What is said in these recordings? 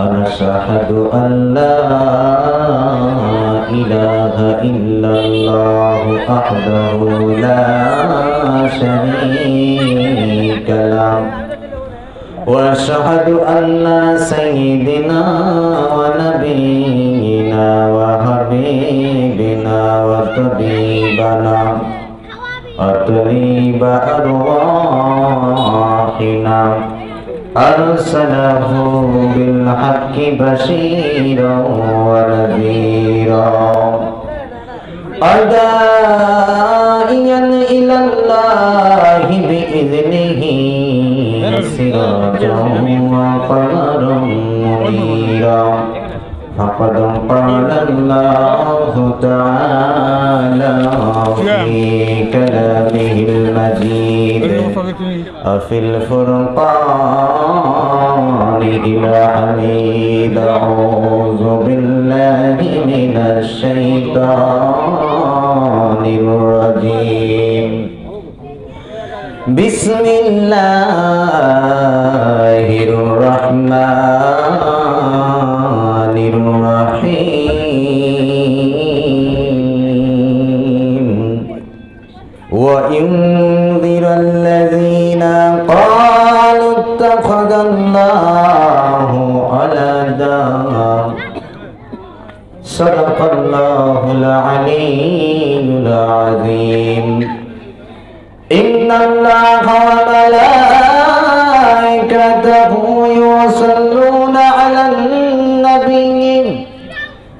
ونشهد أن لا إله إلا الله وحده لا شريك له وأشهد أن سيدنا ونبينا وحبيبنا وطبيبنا وطبيب أرواحنا أرسله بالحق بشيرا ونذيرا أداعيا إلى الله بإذنه سراجا وقمرا منيرا فقد قال الله تعالى في كلامه المجيد. وفي الفرقان إلى حميد. أعوذ بالله من الشيطان الرجيم. بسم الله الرحمن الرحيم وينذر الذين قالوا اتخذ الله ولدا صدق الله العلي العظيم إن الله وملائكته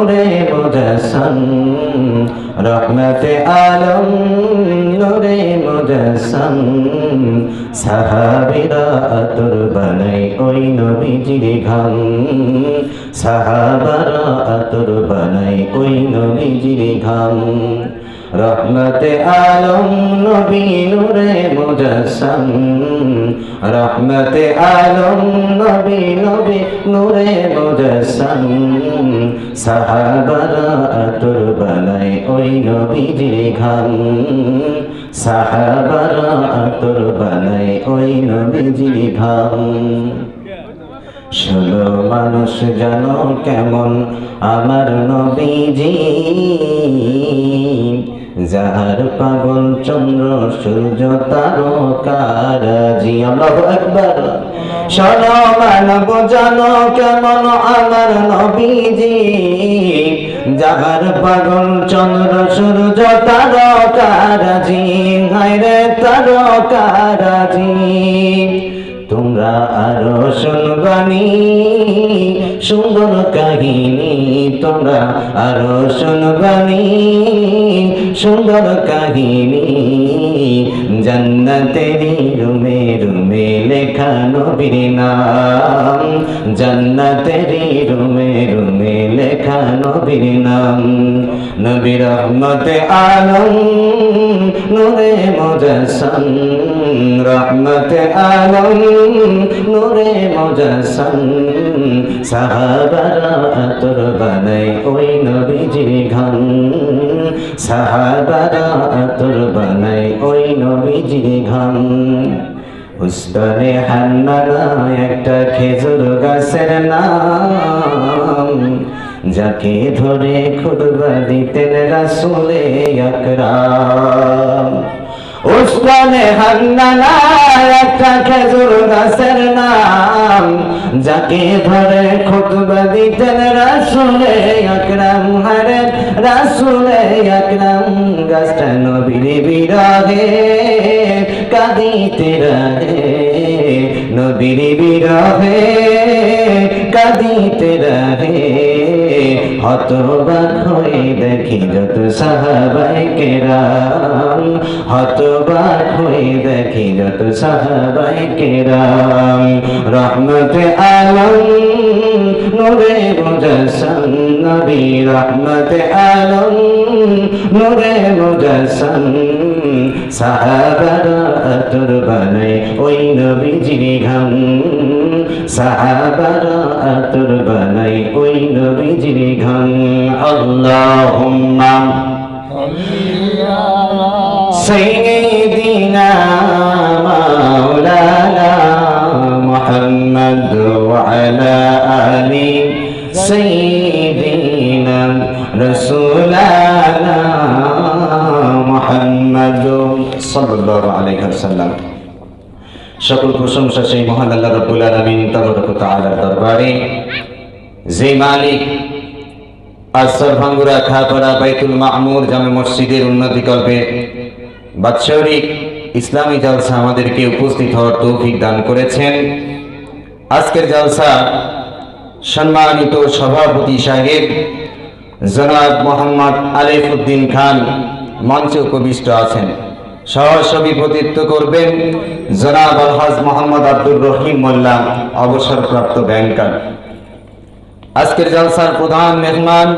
নূরে মুদসন রহমতে আলম নূরে মুদসন সাহাবিরা আতর বানাই ওই নবীজির ঘাম। সাহাবারা আতর বানাই ওই নবীজির ঘাম। রহমতে আলম নবী নূরে মুজাসম। রহমতে আলম নবী নবী নূরে মুজাসম। সাহাবারা আতর বানাই ওই নবীজির ঘাম। সাহাবারা আতর বানাই ওই নবীজির ঘাম। ষোলো মানুষ জানো কেমন আমার নবীজি। যাহার পাগল চন্দ্র, সূর্য তারকারাজি আল্লাহ একবার ষোলো মানব জানো কেমন আমার নবীজি? যাহার পাগল চন্দ্র, সূর্য তার তারকারাজি হায়রে তারকারাজি তোমরা আরও শুনবানি সুন্দর কাহিনী তোমরা আরও শুনবানি সুন্দর কাহিনী জান্নাতেরি রুমে রুমে লেখা নবীর নাম। জান্নাতেরি রুমে রুমে লেখা নবীর নাম। নবী রহমতে আলম নূরে মুজাসম রহমতে আলম, নূরে মুজাসম সাহাবারা আতর বানাই ওই নবীজির ঘাম সাহাবারা আতর বানাই ওই নবীজির ঘাম উস্তরে হান্নানা, একটা খেজুর গাছের নাম যাকে ধরে খুদবা দিতেন রাসুলে আকরাম। উস্তানে হান্নানা একটা খেজুর গাছের নাম, যাকে ধরে খুতবা দিতেন রাসুলে আকরাম। হরে রাসুলে আকরাম, গাছটা নবীর বিরাগে কাঁদিতে রাগে নবীর বিরাগে কাঁদিতে রাগে হতবাক হয়ে দেখি যত সাহাবাই কেরাম। হতবাক হয়ে দেখি যত সাহাবাই কেরাম। রহমত আলম, নূরে মুজাসম নবী। রহমত আলম, নূরে মুজাসম। সাহাবারা আতর বানাই ওই নবীজির ঘাম। সাহাবারা আতর বানাই ওই নবীজির ঘন। আল্লাহুম্মা সাইয়্যিদিনা মাওলানা মুহাম্মদ ওয়া আলা আলি সাইয়্যিদিনা রাসূলানা মুহাম্মদ সাল্লাল্লাহু আলাইহি ওয়াসাল্লাম। সকল প্রশংসা সেই মহান আল্লাহ রাব্বুল আলামিন তাবারক ওয়া তাআলার দরবারে। যে মালিক আসর ভাঙ্গুরা খাপাড়া বাইতুল মামুর জামে মসজিদের উন্নতি কল্পে বাৎসরিক ইসলামী জলসা আমাদেরকে উপস্থিত হওয়ার তৌফিক দান করেছেন। আজকের জলসা সম্মানিত সভাপতি সাহেব জনাব মোহাম্মদ আলিফ উদ্দিন খান মঞ্চে উপবিষ্ট আছেন। সহ সভাপতিত্ব করবেন জনাব আলহাজ মোহাম্মদ আব্দুর রহিম মোল্লা, অবসরপ্রাপ্ত ব্যাংকার। আজকের জলসার প্রধান মেহমান,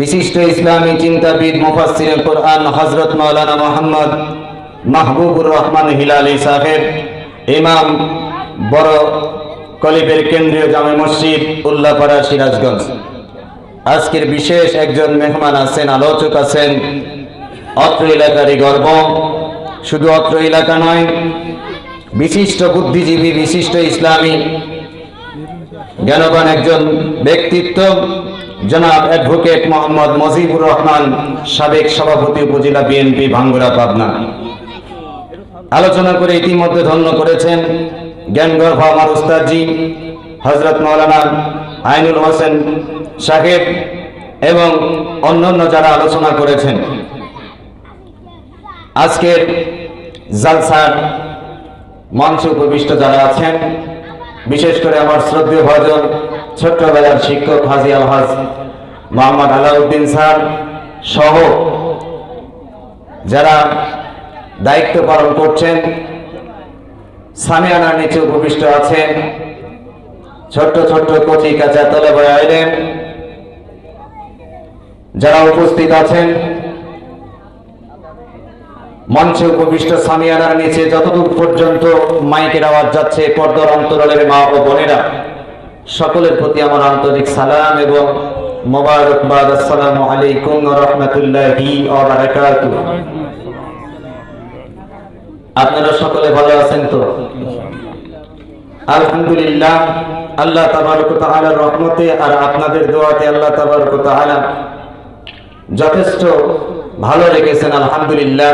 বিশিষ্ট ইসলামী চিন্তাবিদ মুফাসসির কোরআন হজরত মাওলানা মোহাম্মদ মাহবুবুর রহমান হিলালি সাহেব, ইমাম বড় কলিবের কেন্দ্রীয় জামে মসজিদ উল্লাপাড়া সিরাজগঞ্জ। আজকের বিশেষ একজন মেহমান আছেন, আলোচক আছেন অত্র এলাকারই গর্ব। শুধু অত্র এলাকা নয়, বিশিষ্ট বুদ্ধিজীবী, বিশিষ্ট ইসলামী, জ্ঞানবান একজন ব্যক্তিত্ব, জনাব অ্যাডভোকেট মোহাম্মদ মজিবুর রহমান, সাবেক সভাপতি উপজেলা বিএনপি ভাঙ্গুরা, পাবনা। আলোচনা করে ইতিমধ্যে ধন্য করেছেন জ্ঞানগর্ভ আমার উস্তাদজি হজরত মৌলানা আইনুল হোসেন সাহেব এবং অন্যান্য যারা আলোচনা করেছেন। আজকের জালসার মঞ্চে উপবিষ্ট যারা আছেন, বিশেষ করে আমার শ্রদ্ধেয় ভজন ছোট্টবেলার শিক্ষক হাজি আলহাজ মোহাম্মদ আলাউদ্দিন স্যার সহ যারা দায়িত্ব পালন করছেন, সামিয়ানার নিচে উপবিষ্ট আছেন, ছোট্ট ছোট্ট কচি কাঁচা তলে বয়ে আইলেন, যারা উপস্থিত আছেন মঞ্চে উপবিষ্ট সামিয়ানার নিচে যতদূর পর্যন্ত মাইকের আওয়াজ যাচ্ছে পর্দার অন্তরালের মা ও বোনেরা, সকলের প্রতি আমার আন্তরিক সালাম এবং মোবারকবাদ। আলাইকুম আপনারা সকলে ভালো আছেন তো? আলহামদুলিল্লাহ, আল্লাহ তাবারক তাআলার রহমতে আর আপনাদের দোয়াতে আল্লাহ তাবারক তাআলা যথেষ্ট ভালো রেখেছেন, আলহামদুলিল্লাহ।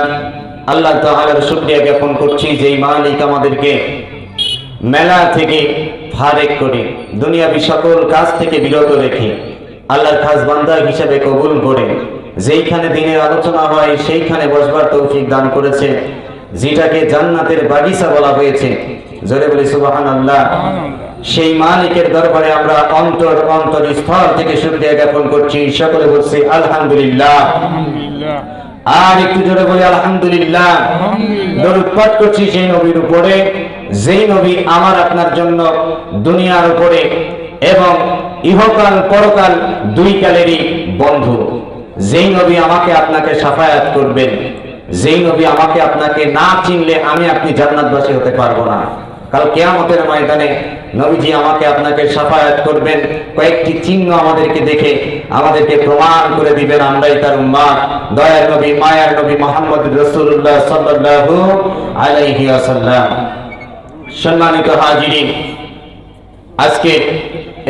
আল্লাহ তাআলার শুকরিয়া জ্ঞাপন করছি যেই মালিক আমাদেরকে মেলা থেকে ফারেক করে, দুনিয়াবি সকল কাজ থেকে বিরত রেখে, আল্লাহর খাস বান্দা হিসাবে কবুল করে, যেইখানে দিনের আলোচনা হয়, সেইখানে বসবার তৌফিক দান করেছে, যেটাকে জান্নাতের বাগিচা বলা হয়েছে। জোরে বলি সুবাহান আল্লাহ সেই মালিকের দরবারে আমরা অন্তর অন্তর স্থল থেকে শুক্রিয়া জ্ঞাপন করছি। সকলে বলছি, আলহামদুলিল্লাহ। আর একটু জোরে বলি আলহামদুলিল্লাহ। দরুদ পাঠ করছি সেই নবীর উপরে যেই নবী আমার আপনার জন্য দুনিয়ার উপরে এবং ইহকাল পরকাল দুই কালেরই বন্ধু। যেই নবী আমাকে আপনাকে সাফায়াত করবেন যেই নবী আমাকে আপনাকে না চিনলে আমি আপনি জান্নাতবাসী হতে পারব না। কাল কেয়ামতের ময়দানে নবীজি আমাকে আপনাকে সাফায়াত করবেন। কয়েকটি চিহ্ন আমাদেরকে দেখে আমাদেরকে প্রমাণ করে দিবেন, আমরাই তার উম্মাদ। দয়ার নবী, মায়ার নবী মোহাম্মদ রসুল্লাহ সাল্লাল্লাহু আলাইহি ওয়াসাল্লাম। সম্মানিত হাজিরিন, আজকে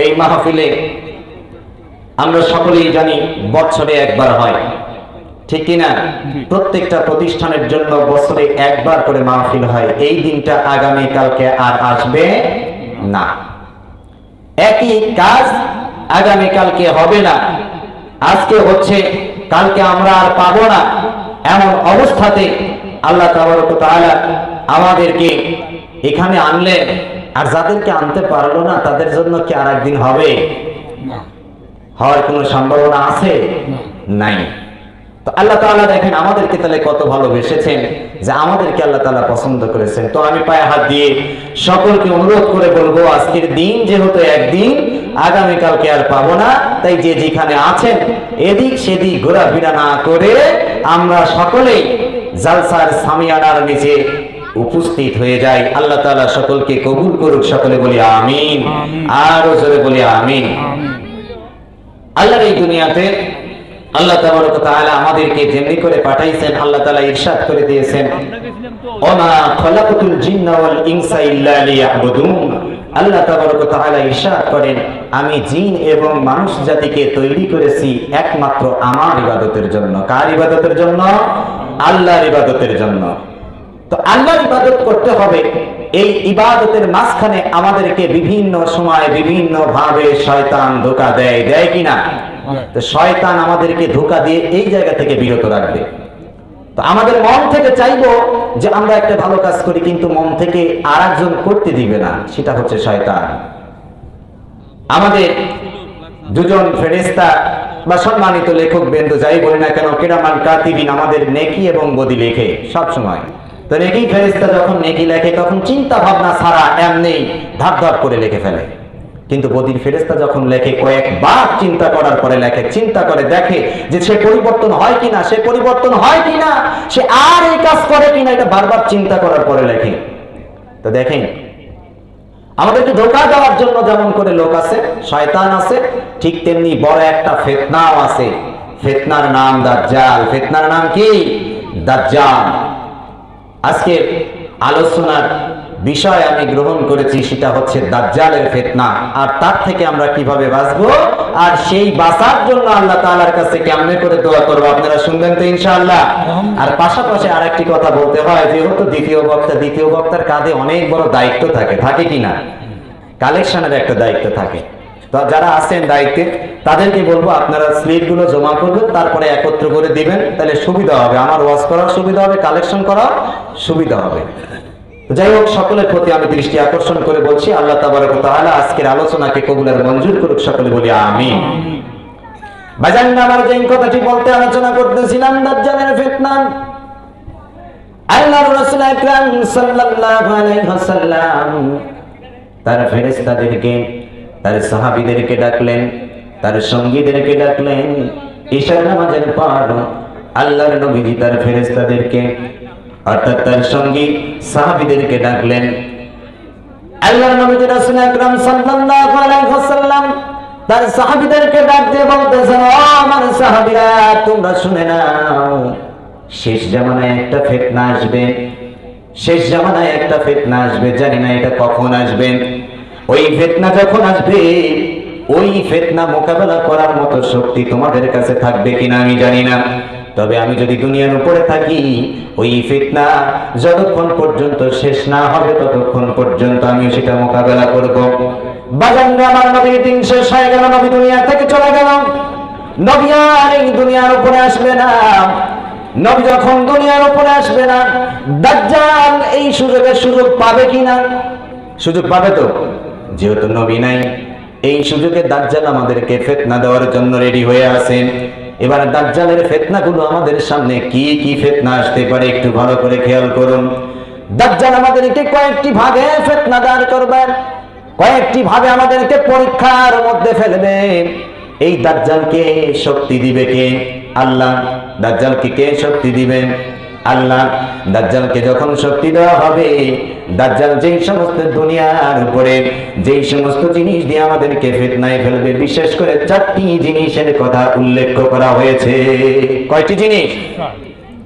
এই মাহফিলে আমরা সকলেই জানি বছরে একবার হয়। ঠিক কিনা? প্রত্যেকটা প্রতিষ্ঠানের জন্য বছরে একবার করে মাহফিল হয়। এই দিনটা আগামী কালকে আর আসবে না। একই কাজ আগামী কালকে হবে না। আজকে হচ্ছে কালকে আমরা আর পাবো না। এমন অবস্থাতে আল্লাহ তাআলা আমাদেরকে এখানে আনলে আর যাদেরকে আনতে পারল না তাদের জন্য কি আর একদিন হবে হওয়ার কোনো সম্ভাবনা আছে? নাই। তো আল্লাহ তাআলা দেখেন আমাদেরকে তাহলে কত ভালোবেসেছেন যে আমাদেরকে আল্লাহ তাআলা পছন্দ করেছেন। তো আমি পায়ে হাত দিয়ে সকলকে অনুরোধ করে বলব আজকের দিন যেহেতু একদিন আগামী কালকে আর পাবো না। তাই যে যেখানে আছেন এদিক সেদিক ঘোরাফেরা না করে আমরা সকলেই জালসার সামিয়ানার নিচে উপস্থিত হয়ে যায় আল্লাহ তাআলা সকলকে কবুল করুক সকলে বলি আমিন। আরও জোরে বলি আমিন। আল্লাহর এই দুনিয়াতে আল্লাহ তাআলা আমাদেরকে যেমনি করে পাঠাইছেন, আল্লাহ তাআলা ইরশাদ করে দিয়েছেন। ওমা খলাকতুল জিন্না ওয়াল ইনসা ইল্লা লিয়াবুদুন। আল্লাহ তাবারক তাআলা ইরশাদ করেন, আমি জিন এবং মানুষ জাতিকে তৈরি করেছি একমাত্র আমার ইবাদতের জন্য। কার ইবাদতের জন্য? আল্লাহর ইবাদতের জন্য। তো আল্লাহর ইবাদত করতে হবে। এই ইবাদতের মাঝখানে আমাদেরকে বিভিন্ন সময় বিভিন্ন ভাবে শয়তান ধোকা দেয়। দেয় কিনা তো শয়তান আমাদেরকে ধোকা দিয়ে এই জায়গা থেকে বিরত রাখবে। তো আমাদের মন থেকে চাইব যে আমরা একটা ভালো কাজ করি, কিন্তু মন থেকে আর করতে দিবে না, সেটা হচ্ছে শয়তান। আমাদের দুজন ফেরেস্তা বা সম্মানিত লেখক বেন্দু, যাই বলি না কেন, কিরামান কাতিবিন আমাদের নেকি এবং বদি লেখে সব সময়। তো নেকি ফেরেস্তা যখন নেকি লেখে, তখন চিন্তা ভাবনা ছাড়া এমনি ধাপ ধাপ করে লিখে ফেলে। কিন্তু বদির ফেরেস্তা যখন লেখে কয়েকবার চিন্তা করার পরে লেখে, চিন্তা করে দেখে যে সে পরিবর্তন হয় কিনা, সে পরিবর্তন হয় কিনা, সে আর এই কাজ করে কিনা, এটা বারবার চিন্তা করার পরে লেখে। তো দেখেন, আমাদেরকে ধোকা দেওয়ার জন্য যেমন করে লোক আছে, শয়তান আছে, ঠিক তেমনি বড় একটা ফেতনাও আছে। ফেতনার নাম দাজ্জাল। ফেতনার নাম কি? দাজ্জাল। আজকে আলোচনার বিষয় আমি গ্রহণ করেছি সেটা হচ্ছে দাজ্জালের ফেতনা। আর তার থেকে আমরা কীভাবে বাঁচবো? আর সেই বাঁচার জন্য আল্লাহ তাআলার কাছে কেমনে করে দোয়া করব আপনারা শুনবেন তো ইনশাআল্লাহ। আর পাশাপাশি আরেকটি কথা বলতে হয়, যেহেতু দ্বিতীয় বক্তা, দ্বিতীয় বক্তার কাঁধে অনেক বড় দায়িত্ব থাকে থাকে কিনা কালেকশনের একটা দায়িত্ব থাকে। যারা আছেন দায়িত্বে, তাদেরকে বলব আপনারা স্লিপগুলো জমা করবেন, তারপরে একত্র করে দিবেন, তাহলে সুবিধা হবে। আমার ওয়াজ করার সুবিধা হবে, কালেকশন করা সুবিধা হবে। যাই হোক, সকলের প্রতি আমি দৃষ্টি আকর্ষণ করে বলছি, আল্লাহ আজকের আলোচনাকে কবুলের মঞ্জুর করুক, সকলে বলি ওয়াসাল্লাম তার ডাকলেন, তার সঙ্গীদেরকে ডাকলেন, ঈশার নামাজের পর আল্লাহর নবীজি তার ফেরেশতাদেরকে অর্থাৎ তার সঙ্গী সাহাবীদেরকে ডাকলেন। আল্লাহর নবীজি রাসূল আকরাম সাল্লাল্লাহু আলাইহি ওয়াসাল্লাম তার সাহাবীদেরকে ডাক দিয়ে বলতেছেন, ও আমার সাহাবীরা, তোমরা শুনে নাও, শেষ জামানায় একটা ফিতনা আসবে। শেষ জামানায় একটা ফিতনা আসবে, জানি না এটা কখন আসবে। ওই ফিতনা যখন আসবে, ওই ফিতনা মোকাবেলা করার মতো শক্তি তোমাদের কাছে থাকবে কিনা আমি জানি না। তবে আমি যদি দুনিয়ার উপরে থাকি, ওই ফিতনা যতক্ষণ পর্যন্ত শেষ না হবে, ততক্ষণ পর্যন্ত আমি সেটা মোকাবেলা করব। বাজানরা আমার নবীর দিন শেষ হয়ে গেল, নবী দুনিয়া থেকে চলে গেল। নবী আর এই দুনিয়ার উপরে আসবে না। নবী যখন দুনিয়ার উপরে আসবে না, দাজ্জাল এই সুযোগের সুযোগ পাবে কিনা? সুযোগ পাবে তো, যেহেতু নবী নাই। এই সুযোগে দাজ্জাল আমাদেরকে ফেতনা দেওয়ার জন্য রেডি হয়ে আছেন। এবার দাজ্জালের ফেতনাগুলো আমাদের সামনে কি কি ফেতনা আসতে পারে একটু ভালো করে খেয়াল করুন। দাজ্জাল আমাদেরকে কয়েকটি ভাগে ফেতনা দাঁড় করবেন কয়েকটি ভাবে আমাদেরকে পরীক্ষার মধ্যে ফেলবে। এই দাজ্জালকে শক্তি দিবে কে? আল্লাহ। দাজ্জালকে কে শক্তি দিবেন আল্লাহ দাজ্জালকে যখন শক্তি দেওয়া হবে, দাজ্জাল যেই সমস্ত দুনিয়ার উপরে যেই সমস্ত জিনিস দিয়ে আমাদেরকে ফিতনায় ফেলবে, বিশেষ করে চারটি জিনিসের কথা উল্লেখ করা হয়েছে। কয়টি জিনিস?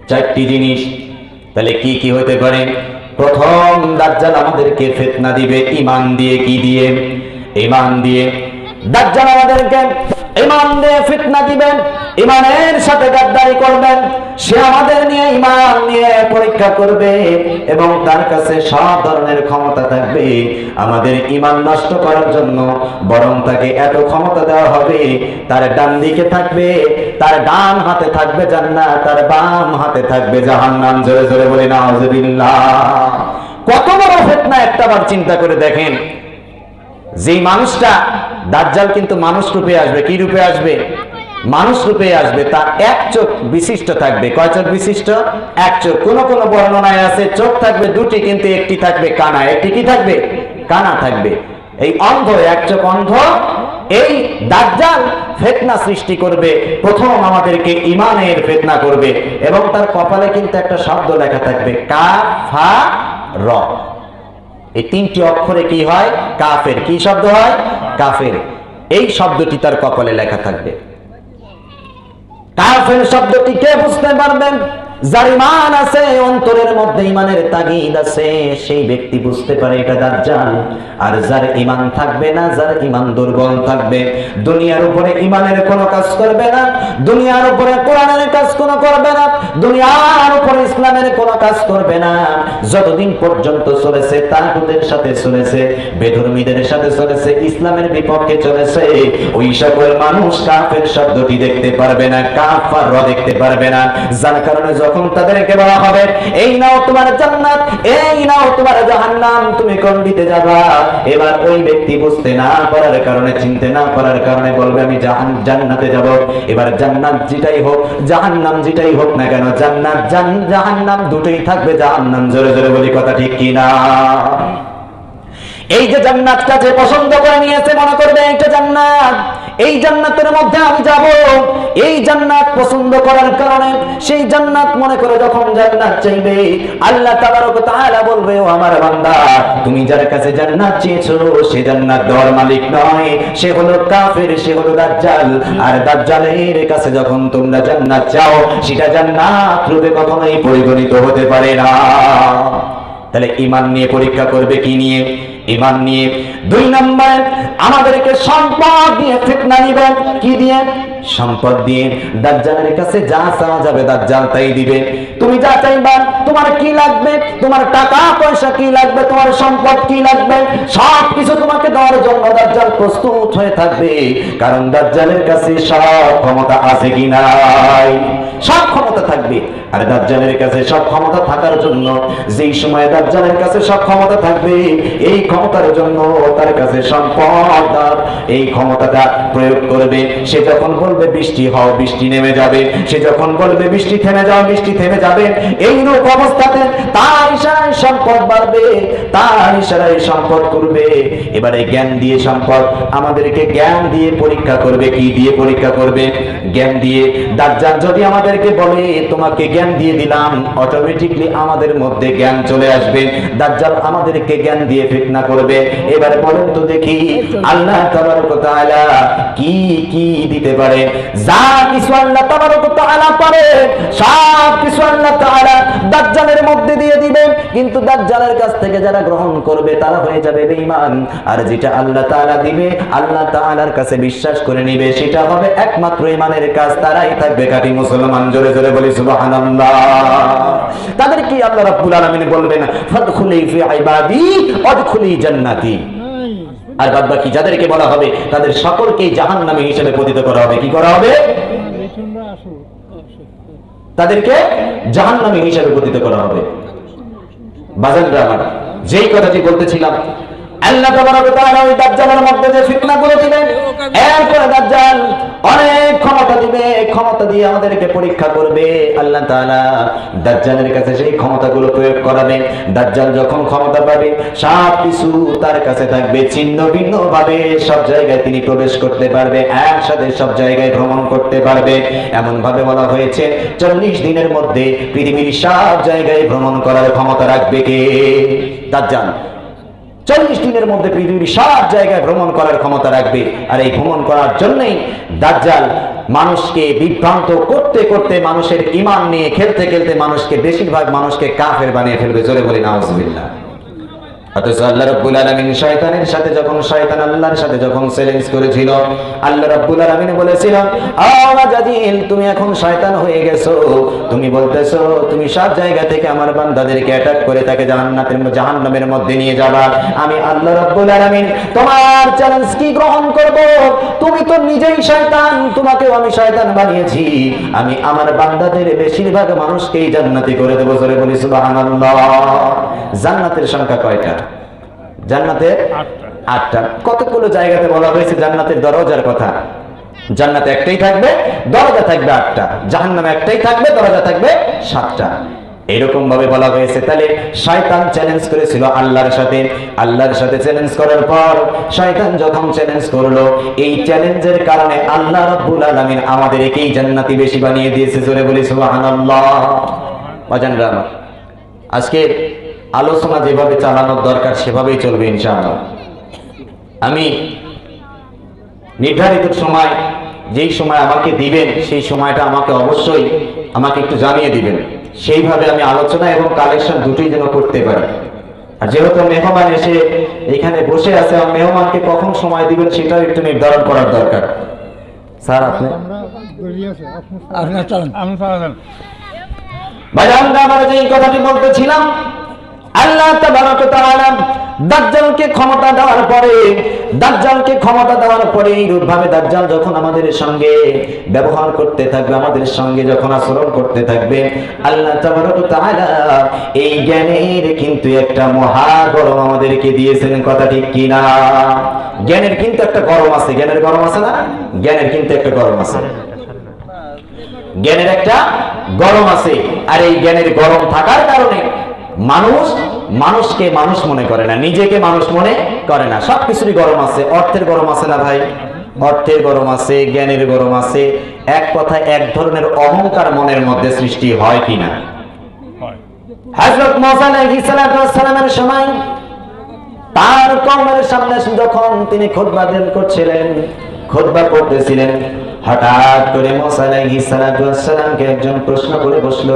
চারটি জিনিস। তাহলে কি কি হতে পারে? প্রথম, দাজ্জাল আমাদেরকে ফিতনা দিবে। ইমান দিয়ে কি দিয়ে? ইমান দিয়ে। দাজ্জাল আমাদেরকে ইমান দিয়ে ফিতনা দিবেন। ইমানের সাথে গাদ্দারি করবেন, সে আমাদের নিয়ে ইমান নিয়ে পরীক্ষা করবে এবং তার কাছে সব ধরনের ক্ষমতা থাকবে। আমাদের ইমান নষ্ট করার জন্য বরং তাকে এত ক্ষমতা দেওয়া হবে, তার ডান দিকে থাকবে, তার ডান হাতে থাকবে জান্নাত, তার বাম হাতে থাকবে জাহান্নাম। জোরে জোরে বলি, নাউজুবিল্লাহ। কত বড় ফিতনা একটাবার চিন্তা করে দেখেন। যেই মানুষটা দাজ্জাল কিন্তু মানুষ রূপে আসবে, কি রূপে আসবে? মানুষ রূপে আসবে তার এক চোখ বিশিষ্ট থাকবে। কয় চোখ বিশিষ্ট? এক চোখ। কোন কোন বর্ণনায় আছে, চোখ থাকবে দুটি কিন্তু একটি থাকবে কানা। একটি কি থাকবে? কানা থাকবে। এই অন্ধ, এক চোখ অন্ধ। এই দাজ্জাল ফেতনা সৃষ্টি করবে, প্রথম আমাদেরকে ইমানের ফেতনা করবে, এবং তার কপালে কিন্তু একটা শব্দ লেখা থাকবে, কা, ফা, র। এই তিনটি অক্ষরে কি হয়? কাফের। কি শব্দ হয়? কাফের। এই শব্দটি তার কপালে লেখা থাকবে। কাফের শব্দটি কে বুঝতে পারবেন? যার ইমান আছে, অন্তরের মধ্যে ইমানের তাগিদ আছে, সেই ব্যক্তি বুঝতে পারে এটা দাজ্জাল। আর যার ইমান থাকবে না, যার ইমান দুর্বল থাকবে। দুনিয়ার উপরে ইমানের কোনো কাজ করবে না, দুনিয়ার উপরে কোরআনের কাজ কোনো করবে না, দুনিয়ার উপরে ইসলামের কোনো কাজ করবে না। যতদিন পর্যন্ত চলেছে তাগুদের সাথে চলেছে, বেধর্মীদের সাথে চলেছে, ইসলামের বিপক্ষে চলেছে, ওই সকল মানুষ কাফের শব্দটি দেখতে পারবে না কাফার দেখতে পারবে না। যার কারণে যখন তাদেরকে বলা হবে, এই নাও তোমার জান্নাত, এই নাও তোমার জাহান্নাম, তুমি কোন দিতে যাবা। এবার ওই ব্যক্তি বুঝতে না পারার কারণে, চিনতে না পারার কারণে বলবে, আমি জাহান, জান্নাতে যাব। এবার জান্নাত যেটাই হোক, জাহান্নাম যেটাই হোক না কেন, জান্নাত, জান, জাহান্নাম দুটোই থাকবে জাহান্নাম জোরে। জোরে বলি কথা ঠিক কিনা? এই যে জান্নাতটা যে পছন্দ করে নিয়েছে, মনে করবে এইটা জান্নাত। এই জান্নাতের মধ্যে আমি যাব। এই জান্নাত পছন্দ করার কারণে সেই জান্নাত মনে করে যখন জান্নাত চাইবে, আল্লাহ তাবারক তাআলা বলবে, ও আমার বান্দা, তুমি যার কাছে জান্নাত চেয়েছো, সে জান্নাত দেওয়ার মালিক নয়। সে হলো কাফের, সে হলো দাজ্জাল। আর দাজ্জালের কাছে যখন তোমরা জান্নাত চাও, সেটা জান্নাত রূপে কখনোই পরিগণিত হতে পারে না। তাহলে ইমান নিয়ে পরীক্ষা করবে কি নিয়ে? ইমান নিয়ে। দুই নম্বর আমাদেরকে সম্পদ দিয়ে ফিতনা নিবেন। কি দিয়ে? সম্পদ দিয়ে দাজ্জালের কাছে যা চাওয়া যাবে দাজ্জাল তাই দিবে। তুমি যা চাইবা, তোমার কি লাগবে? তোমার টাকা, পয়সা কি লাগবে? তোমার সম্পদ কি লাগবে? সব কিছু তোমাকে দেওয়ার জন্য দাজ্জাল প্রস্তুত হয়ে থাকবে। কারণ দাজ্জালের কাছে সব ক্ষমতা আছে কি নাই? সব ক্ষমতা থাকবে। আর দাজ্জালের কাছে সব ক্ষমতা থাকার জন্য, যেই সময় দাজ্জালের কাছে সব ক্ষমতা থাকবে, এই ক্ষমতার জন্য তার কাছে সম্পদ, এই ক্ষমতাটা প্রয়োগ করবে। সে যখন বলবে বৃষ্টি হও বৃষ্টি নেমে যাবে। সে যখন বলবে বৃষ্টি থেমে যাও বৃষ্টি থেমে যাবে। এই রূপ অবস্থাতে তার ইশারায় সম্পদ বাড়বে তার ইশারায় সম্পদ করবে। এবারে জ্ঞান দিয়ে সম্পদ আমাদেরকে জ্ঞান দিয়ে পরীক্ষা করবে কি দিয়ে পরীক্ষা করবে? জ্ঞান দিয়ে। দাজ্জাল যদি আমাদেরকে বলে তোমাকে জ্ঞান দিয়ে দিলাম অটোমেটিকলি আমাদের মধ্যে জ্ঞান চলে আসবে। দাজ্জাল আমাদেরকে জ্ঞান দিয়ে ফিতনা করবে। এবার বলেন তো দেখি আল্লাহ তাবারক তাআলা কি কি দিতে পারে? যা কিছু আল্লাহ তাআলা পারে সব কিছু আল্লাহ তাআলা দাজ্জালের মধ্যে দিয়ে দিবে। কিন্তু দাজ্জালের কাছ থেকে যারা গ্রহণ করবে, তারা হয়ে যাবে বেঈমান। আর যেটা আল্লাহ তাআলা দিবে, আল্লাহ তাআলার কাছে বিশ্বাস করে নিবে, সেটা হবে একমাত্র ইমানের কাজ। তারাই থাকবে কাটি মুসলমান। জোরে জোরে বলি, সুবহানাল্লাহ। তাদের কি আল্লাহ রাব্বুল আলামিন বলবেন? ফাদখুলি ফি ইবাদি, ওয়াদখুলি জান্নাতি। আর বাদ বাকি যাদেরকে বলা হবে, তাদের সকলকে জাহান নামে হিসেবে পতিত করা হবে। কি করা হবে? তাদেরকে জাহান নামে হিসেবে পতিত করা হবে। বাজানরা আমার, যেই কথাটি বলতেছিলাম আল্লাহ তাবারক তাআলা ওই দাজ্জালের মধ্যে যে ফিতনা করে দিবেন এরপরে দাজ্জাল, অনেক ক্ষমতা দিবে, ক্ষমতা দিয়ে আমাদেরকে পরীক্ষা করবে। আল্লাহ তাআলা দাজ্জালের কাছে সেই ক্ষমতাগুলো প্রয়োগ করাবে দাজ্জাল যখন ক্ষমতা পাবে, সব কিছু তার কাছে থাকবে, ছিন্ন ভিন্ন ভাবে সব জায়গায় তিনি প্রবেশ করতে পারবে, একসাথে সব জায়গায় ভ্রমণ করতে পারবে। এমন ভাবে বলা হয়েছে, চল্লিশ দিনের মধ্যে পৃথিবীর সব জায়গায় ভ্রমণ করার ক্ষমতা রাখবে কে? দাজ্জাল। চল্লিশ দিনের মধ্যে পৃথিবীর সব জায়গায় ভ্রমণ করার ক্ষমতা রাখবে। আর এই ভ্রমণ করার জন্যই দাজ্জাল মানুষকে বিভ্রান্ত করতে করতে মানুষের ইমান নিয়ে খেলতে খেলতে মানুষকে বেশিরভাগ মানুষকে কাফের বানিয়ে ফেলবে। জোরে বলি, নাউজুবিল্লাহ। তুমি জাহান্নামের মধ্যে নিয়ে যাবা। আমি আল্লাহ রব্বুল আলমিন তোমার চ্যালেঞ্জ কি গ্রহণ করব? তুমি তো নিজেই শয়তান, তোমাকেও আমি শয়তান বানিয়েছি। আমি আমার বান্দাদের বেশিরভাগ মানুষকেই জান্নাতি করে দেবো। জোরে জান্নাতের সংখ্যা কয়টা? জান্নাতের আটটা। কতগুলো জায়গাতে বলা হয়েছে জান্নাতের দরজার কথা? জান্নাতে একটাই থাকবে দরজা থাকবে আটটা। জাহান্নামে একটাই থাকবে দরজা থাকবে সাতটা। এরকম ভাবে বলা হয়েছে। তাহলে শয়তান চ্যালেঞ্জ করেছিল আল্লাহর সাথে। আল্লাহর সাথে চ্যালেঞ্জ করার পর শয়তান যখন চ্যালেঞ্জ করল এই চ্যালেঞ্জের কারণে আল্লাহ রাব্বুল আলামিন আমাদের একেই জান্নাতি বেশি বানিয়ে দিয়েছে। জোরে বলি সুবহানাল্লাহ। বাজানরা আমার আজকে আলোচনা যেভাবে চালানোর দরকার সেভাবেই চলবে ইনশাআল্লাহ। আমি নির্ধারিত সময় যেই সময় আমাকে দিবেন সেই সময়টা আমাকে অবশ্যই আমাকে একটু জানিয়ে দিবেন। সেইভাবে আমি আলোচনা এবং কালেকশন দুটোই যেন করতে পারি। আর যেহেতু মেহমান এসে এখানে বসে আছে আর মেহমানকে কখন সময় দিবেন সেটাও একটু নির্ধারণ করার দরকার। স্যার আপনি? ভাই আমরা যে এই কথাটি বলতেছিলাম। আল্লাহ দাজ্জালকে ক্ষমতা দেওয়ার পরে, দাজ্জালকে ক্ষমতা দেওয়ার পরে এইরূপভাবে দাজ্জাল যখন আমাদের সঙ্গে ব্যবহার করতে থাকবে, আমাদের সঙ্গে যখন আচরণ করতে থাকবে, আল্লাহ এই জ্ঞানের কিন্তু একটা মহা গরম আমাদেরকে দিয়েছেন, কথা ঠিক কিনা? জ্ঞানের কিন্তু একটা গরম আছে, জ্ঞানের গরম আছে না? জ্ঞানের কিন্তু একটা গরম আছে। জ্ঞানের একটা গরম আছে, আর এই জ্ঞানের গরম থাকার কারণে মানুষ মানুষকে মানুষ মনে করে না নিজেকে মানুষ মনে করে না। সবকিছুরই গরম আছে অর্থের গরম আছে না ভাই? অর্থের গরম আছে জ্ঞানের গরম আছে এক কথায় এক ধরনের অহংকার মনের মধ্যে সৃষ্টি হয় কিনা হয়। হযরত মুসা আলাইহিস সালামের সময় তার কওমের সামনে যখন তিনি খুতবা দেন করছিলেন খুতবা করতেছিলেন হঠাৎ করে মুসা আলাইহিস সালামকে একজন প্রশ্ন করে বসল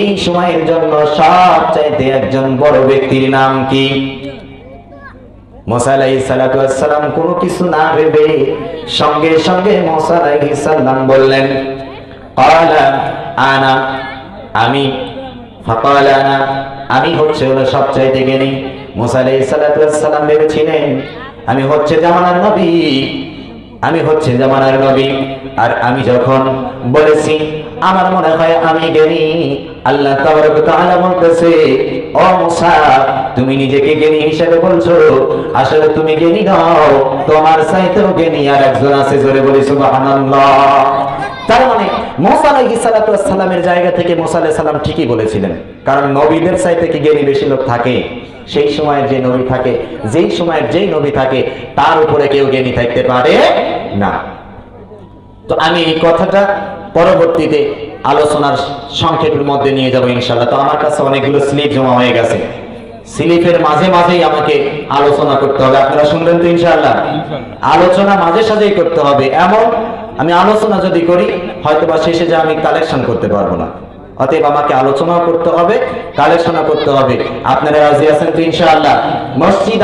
এই সময়ের জন্য সবচাইতে একজন বড় ব্যক্তির নাম কি? মুসা আলাইহিস সালাতু ওয়াস সালাম কোনো কিছু না ভেবে সঙ্গে সঙ্গে মুসা আলাইহিস সালাম বললেন আনা, আমি। আনা, আমি হচ্ছে হলো সবচাইতে জ্ঞানী। মুসা আলাইহিস সালাতু ওয়াস সালাম ভেবেছিলেন, আমি হচ্ছে জামানার নবী, আমি হচ্ছে জামানার নবী। আর আমি যখন বলেছি আমার মনে হয় আমি জ্ঞানী। আল্লাহ তাআলা বলতেছে, ও মুসা, তুমি নিজেকে জ্ঞানী হিসেবে বলছো। আসলে তুমি জ্ঞানী নও, তোমার চাইতেও জ্ঞানী আর একজন আছে জোরে বলি সুবহানাল্লাহ। তার মানে মোসা জায়গা থেকে মোসা ঠিকই বলেছিলেন। কারণ নবীদের কি জ্ঞানী বেশি লোক থাকে? সেই সময়ের যে নবী থাকে, যেই সময়ের যেই নবী থাকে, তার উপরে কেউ জ্ঞানী থাকতে পারে না। তো আমি এই কথাটা পরবর্তীতে আলোচনার সংক্ষেপের মধ্যে নিয়ে যাব ইনশাল্লাহ তো আমার কাছে অনেকগুলো স্লিপ জমা হয়ে গেছে। স্লিপের মাঝে মাঝেই আমাকে আলোচনা করতে হবে। আপনারা শুনলেন তো ইনশাআল্লাহ? আলোচনা মাঝে সাঝেই করতে হবে। এমন আমি আলোচনা যদি করি হয়তো বা শেষে যে আমি কালেকশন করতে পারব না। অতএব আমাকে আলোচনাও করতে হবে কালেকশনও করতে হবে। আপনারা রাজি আছেন তো ইনশাআল্লাহ? মসজিদ